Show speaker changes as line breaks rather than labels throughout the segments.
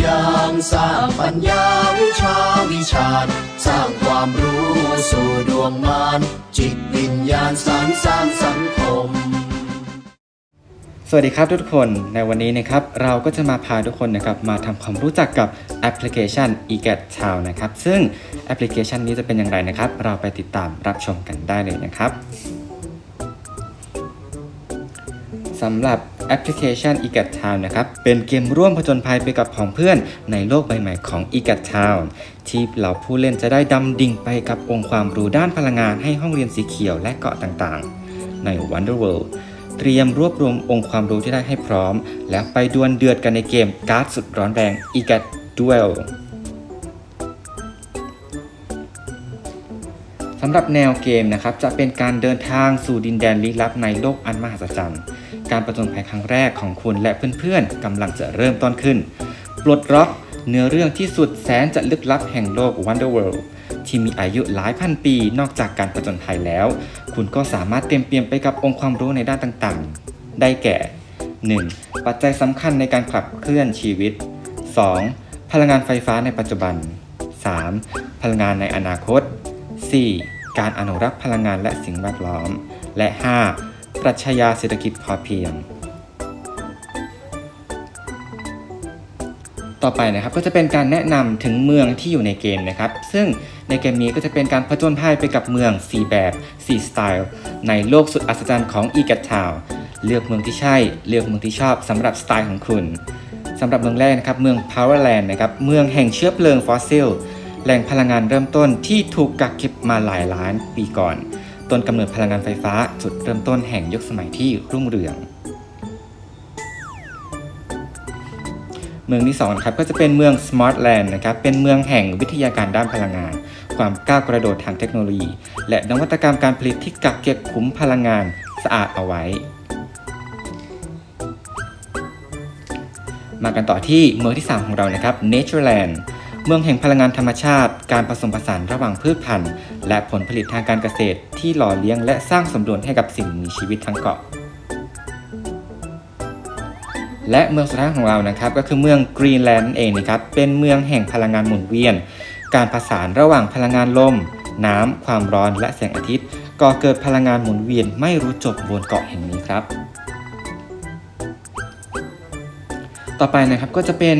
อย่างสร้างปัญญาวิชาวิชาญสร้างความรู้สู่ดวงมารจิตวิญญาณสารสร้างสังคม
สวัสดีครับทุกคนในวันนี้นะครับเราก็จะมาพาทุกคนนะครับมาทำความรู้จักกับแอปพลิเคชัน e g e t Town นะครับซึ่งแอปพลิเคชันนี้จะเป็นอย่างไรนะครับ เราไปติดตามรับชมกันได้เลยนะครับสำหรับ แอปพลิเคชัน e g e t Town นะครับเป็นเกมร่วมผจญภัยไปกับผองเพื่อนในโลกใบใหม่ของ e g e t Town ที่เหล่าผู้เล่นจะได้ดำดิ่งไปกับองค์ความรู้ด้านพลังงานให้ห้องเรียนสีเขียวและเกาะต่างๆ ใน Wonder World เตรียมรวบรวมองค์ความรู้ที่ได้ให้พร้อม แล้วไปดวลเดือดกันในเกมการ์ดสุดร้อนแรง e g a t Duel สำหรับแนวเกมนะครับจะเป็นการเดินทางสู่ดินแดนลี้ลับในโลกอันมหัศจรรย์ การประจนภัยครั้งแรกของคุณและเพื่อนๆกำลังจะเริ่มต้นขึ้น ปลดล็อกเนื้อเรื่องที่สุดแสนจะลึกลับแห่งโลก Wonder World ที่มีอายุหลายพันปีนอกจากการประจนภัยแล้ว คุณก็สามารถเต็มเปี่ยมไปกับองค์ความรู้ในด้านต่างๆ ได้แก่ 1. ปัจจัยสำคัญในการขับเคลื่อนชีวิต 2. พลังงานไฟฟ้าในปัจจุบัน 3. พลังงานในอนาคต 4. การอนุรักษ์พลังงานและสิ่งแวดล้อม และ 5. ปรัชญาเศรษฐกิจพอเพียง ต่อไปนะครับก็จะเป็นการแนะนำถึงเมืองที่อยู่ในเกมนะครับ ซึ่งในเกมนี้ก็จะเป็นการผจญภัยไปกับเมือง 4 แบบ 4 สไตล์ ในโลกสุดอัศจรรย์ของ e g a t Town เลือกเมืองที่ใช่ เลือกเมืองที่ชอบสำหรับสไตล์ของคุณสำหรับเมืองแรกนะครับเมือง Powerland นะครับเมืองแห่งเชื้อเพลิงฟอสซิลแหล่งพลังงานเริ่มต้นที่ถูกกักเก็บมาหลายล้านปีก่อน ต้นกำเนิดพลังงานไฟฟ้าจุดเริ่มต้นแห่งยุคสมัยที่รุ่งเรือง เมืองที่2ครับก็จะเป็นเมือง Smartland นะครับเป็นเมืองแห่งวิทยาการด้านพลังงาน ความก้าวกระโดดทางเทคโนโลยี และนวัตกรรมการผลิตที่กักเก็บขุมพลังงานสะอาดเอาไว้ มากันต่อที่เมืองที่ 3 ของเรานะครับ Natureland เมืองแห่งพลังงานธรรมชาติ การผสมผสานระหว่างพืชพันธุ์ และผลผลิตทางการเกษตร ที่หล่อเลี้ยงและสร้างสมดุลให้กับสิ่งมีชีวิตทั้งเกาะ และเมืองสุดท้ายของเรานะครับ ก็คือเมืองกรีนแลนด์เองนะครับ เป็นเมืองแห่งพลังงานหมุนเวียน การผสานระหว่างพลังงานลม น้ำ ความร้อน และแสงอาทิตย์ ก่อเกิดพลังงานหมุนเวียนไม่รู้จบบนเกาะแห่งนี้ครับ ต่อไปนะครับก็จะเป็น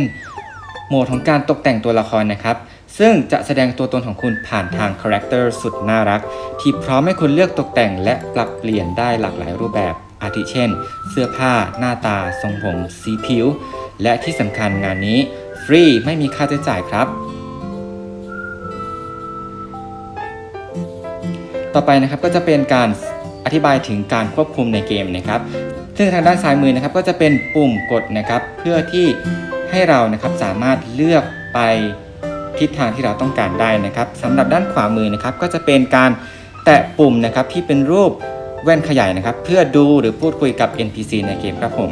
โหมดของการตกแต่งตัวละครนะครับ ซึ่งจะแสดงตัวตนของคุณผ่านทางคาแรคเตอร์สุดน่ารัก ที่พร้อมให้คุณเลือกตกแต่งและปรับเปลี่ยนได้หลากหลายรูปแบบ อาทิเช่น เสื้อผ้า หน้าตา ทรงผม สีผิว และที่สำคัญงานนี้ ฟรีไม่มีค่าใช้จ่ายครับต่อไปนะครับก็จะเป็นการอธิบายถึงการควบคุมในเกมนะครับ ซึ่งทางด้านซ้ายมือนะครับก็จะเป็นปุ่มกดนะครับ เพื่อที่ ให้เรานะครับสามารถเลือกไปทิศทางที่เราต้องการได้นะครับสำหรับด้านขวามือนะครับก็จะเป็นการแตะปุ่มนะครับที่เป็นรูปแว่นขยายนะครับ เพื่อดูหรือพูดคุยกับ NPC ในเกมครับผม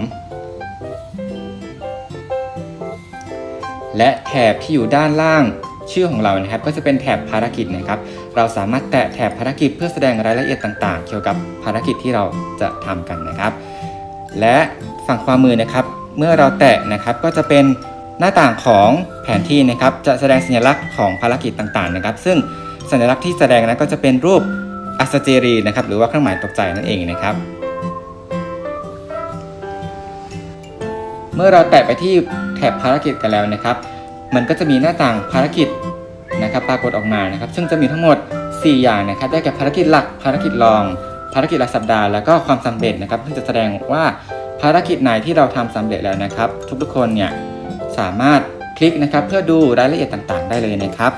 และแถบที่อยู่ด้านล่างชื่อของเรานะครับ ก็จะเป็นแถบภารกิจนะครับ เราสามารถแตะแถบภารกิจเพื่อแสดงรายละเอียดต่าง ๆ เกี่ยวกับภารกิจที่เราจะทำกันนะครับ และฝั่งขวามือนะครับ เมื่อเราแตะนะครับก็จะเป็นหน้าต่างของแผนที่นะครับ จะแสดงสัญลักษณ์ของภารกิจต่างๆนะครับ ซึ่งสัญลักษณ์ที่แสดงนั้นก็จะเป็นรูปอัสเจรีนะครับ หรือว่าเครื่องหมายตกใจนั่นเองนะครับ เมื่อเราแตะไปที่แถบภารกิจกันแล้วนะครับ มันก็จะมีหน้าต่างภารกิจนะครับ ปรากฏออกมานะครับ ซึ่งจะมีทั้งหมด 4 อย่างนะครับ ได้แก่ภารกิจหลักภารกิจรอง ภารกิจรายสัปดาห์ แล้วก็ความสำเร็จนะครับซึ่งจะแสดงว่า ภารกิจไหนที่เราทำสำเร็จแล้วนะครับ ทุกๆคนเนี่ยสามารถคลิกนะครับเพื่อดูรายละเอียดต่างๆ ได้เลยนะครับ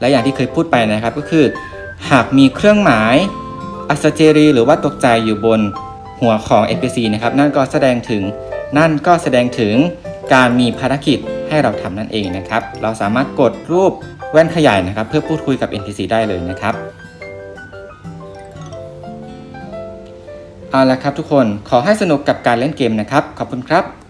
และอย่างที่เคยพูดไปนะครับก็คือ หากมีเครื่องหมายอัสเจรี หรือว่าตกใจอยู่บนหัวของ NPC นะครับนั่นก็แสดงถึงนั่นก็แสดงถึงการมีภารกิจให้เราทำนั่นเองนะครับ เราสามารถกดรูปแว่นขยายนะครับ เพื่อพูดคุยกับ NPC ได้เลยนะครับ เอาละครับทุกคนขอให้สนุกกับการเล่นเกมนะครับ ขอบคุณครับ